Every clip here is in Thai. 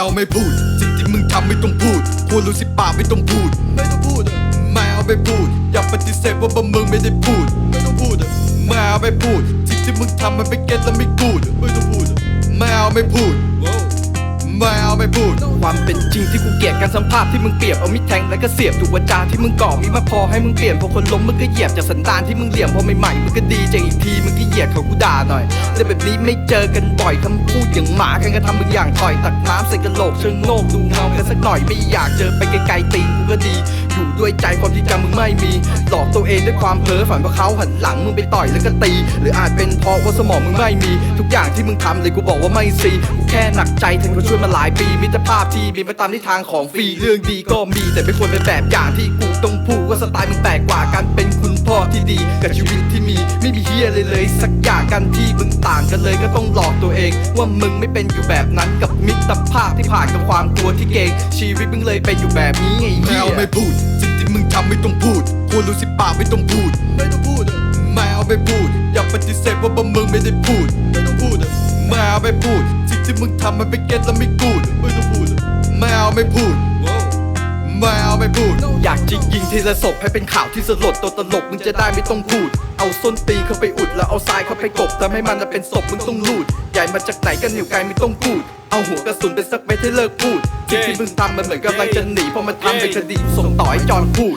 เอาไม่พูด สิ่งที่มึงทำไม่ต้องพูดพูดรู้สิปากไม่ต้องพูด ไม่ต้องพูดอะไม่เอาไม่พูด อย่าปฏิเสธว่าบะมึงไม่ได้พูด ไม่ต้องพูดอะไม่เอาไม่พูด สิ่งที่มึงทำมันเป็นเก็ตแล้วไม่กูดไม่ต้องพูดอะไม่เอาไม่พูด ไม่เอาไปพูด ความเป็นจริงที่กูเกลียดการสัมภาษณ์ที่มึงเปรียบเอามีดแทงแล้วก็เสียบถูกวาจาที่มึงก่อมีมาพอให้มึงเปลี่ยนพอคนล้มมึงก็เหยียบจากสันดานที่มึงเหลี่ยมพอใหม่ๆมึงก็ดีใจอีกทีมึงก็เหยียดเขากูด่าหน่อยแต่แบบนี้ไม่เจอกันบ่อยคำพูดอย่างหมากันก็ทำมึงอย่างถอยตักน้ำใส่กระโหลกเชิงโลกดูเงากันสักหน่อยไม่อยากเจอไปไกลๆตีกูก็ดีอยู่ ด้วยใจความที่จำมึงไม่มี หลอกตัวเองด้วยความเพ้อฝันว่าเขาหันหลังมึงไปต่อยแล้วก็ตี หรืออาจเป็นเพราะว่าสมองมึงไม่มี ทุกอย่างที่มึงทำเลยกูบอกว่าไม่ซีกูแค่หนักใจแทนเขาช่วยมาหลายปีมิตรภาพที่มีไปตามทิศทางของฟรีเรื่องดีก็มี แต่ไม่ควรเป็นแบบอย่างที่กูต้องพูดว่าสไตล์มึงแปลกกว่าการเป็นคุณพ่อที่ดี กับชีวิตที่มีไม่มีเฮียเลยเลย สักอย่างกันที่มึงต่างกันเลยก็ต้องหลอกตัวเอง ว่ามึงไม่เป็นอยู่แบบนั้นกับมิตรภาพที่ผ่านกับความกลัวที่เก่งชีวิตมึงเลยเป็นอยู่แบบนี้ไงเฮียไม่พูดสิ่ง ไม่ต้องพูดพูดรู้สิปากไม่ต้องพูด ไม่ต้องพูดไม่เอาไม่พูด อย่าปฏิเสธว่าบะมึงไม่ได้พูด ไม่ต้องพูดไม่เอาไม่พูด สิ่งที่มึงทำมันเป็นเก็ตแล้วไม่กูดไม่ต้องพูดไม่เอาไม่พูด ไม่เอาไปพูด อยากจะยิงทีละศพให้เป็นข่าวที่สลดตัวตลกมึงจะได้ไม่ต้องพูด เอาส้นตีนเข้าไปอุดแล้วเอาทรายเข้าไปกบแต่ให้มันจะเป็นศพมึงต้องลูด ใหญ่มาจากไหนกันอยู่ไกลไม่ต้องพูด เอาหัวกระสุนไปสักเม็ดให้เลิกพูดสิ่งที่มึงทำมันเหมือนกำลังจะหนีเพราะมันทำเป็นคดีส่งต่อให้จอนพูด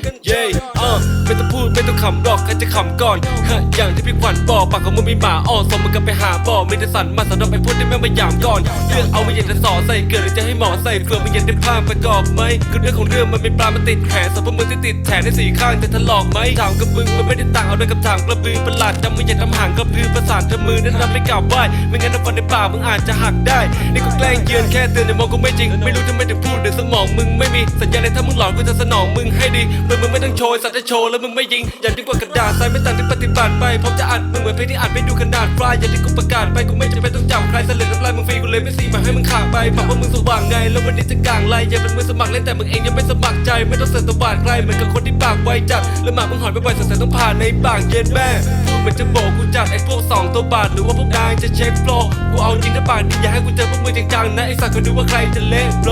เออไม่ต้องพูดไม่ต้องขำหรอกใครจะขำก่อนฮะอย่างที่พี่ขวัญบอกปากของมึงมีหมาอ้อส่งมึงกลับไปหาบ่อมีแต่สันมาสำหรับไอ้พวกที่แม่งมาหยามก่อนเรื่องเอาไมาเยียดจะสอใส่เกิดหรือจะให้หมอใส่เฟืองมึงเยียดได้ภาประกอบไหมคือเรื่องของเรื่องมันเป็นปลามันติดแขนสำหรับมึงที่ติดแขนในสี่ข้างจะถลอกไหมถามกับมึงมันไม่ได้ต่างเอาด้วยกับถามกระบือประหลาดจำมึงอย่าทำห่างกระพือประสานเธอมือแนะนำไม่กลับไหวไม่งั้นน้ำฟันในปากมึงอาจจะหักได้นี่กูแกล้งเยือนแค่เตือนแต่มองกูไม่จริง ไม่รู้ทำไมถึงพูดเดี๋ยวสมองมึงไม่มีสัญญาณเลยถ้ามึงหลอนกูจะสนองมึงให้ดีโดยมึงไม่ต้องโชว์สัตจะโชว์แล้วมึงไม่ยิง อย่ายิ่งกว่ากระดาษทรายไม่ต่างที่ปฏิบัติไปพร้อมจะอัดมึงเหมือนเพลงที่อัดไม่ดูขนาดปลายอย่าที่กูประกาศไปกูไม่จำเป็นต้องจำใครเสลดน้ำลายมึงฟรีกูเลยไม่ซีมาให้มึงขาดไปปากว่ามึงสว่างไง แล้ววันนี้จะกลางไล่อย่าเป็นมือสมัครเล่นแต่มึงเองยังไม่สมัครใจไม่ต้องเสือกตวาดใครเหมือนกับคนที่ปากไวจัดแล้วหมามึงหอนบ่อยสงสัยต้องผ่านในปากเย็นแม่พูดเหมือนจะบอกกูจัดไอ้พวกสองตัวบาทหรือว่าพวกนายจะเช็คโฟล์กูเอาจริงนะปากดีอย่าให้กูเจอพวกมึงจังๆนะไอ้สัตว์ก็ดูว่าใครจะเล่นโบร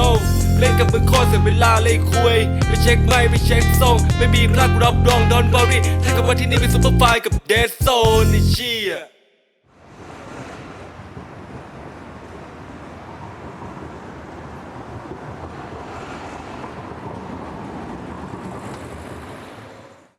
เล่นกับมึงโคอเสียเวลาเลยคุยไปเช็คไม่ไปเช็คทรงไม่มีรักรับรองดอนบอรี่ถ้ากับว่าที่นี่เป็นซุปเปอร์ไฟกับเดซโซนนี่เชี่ย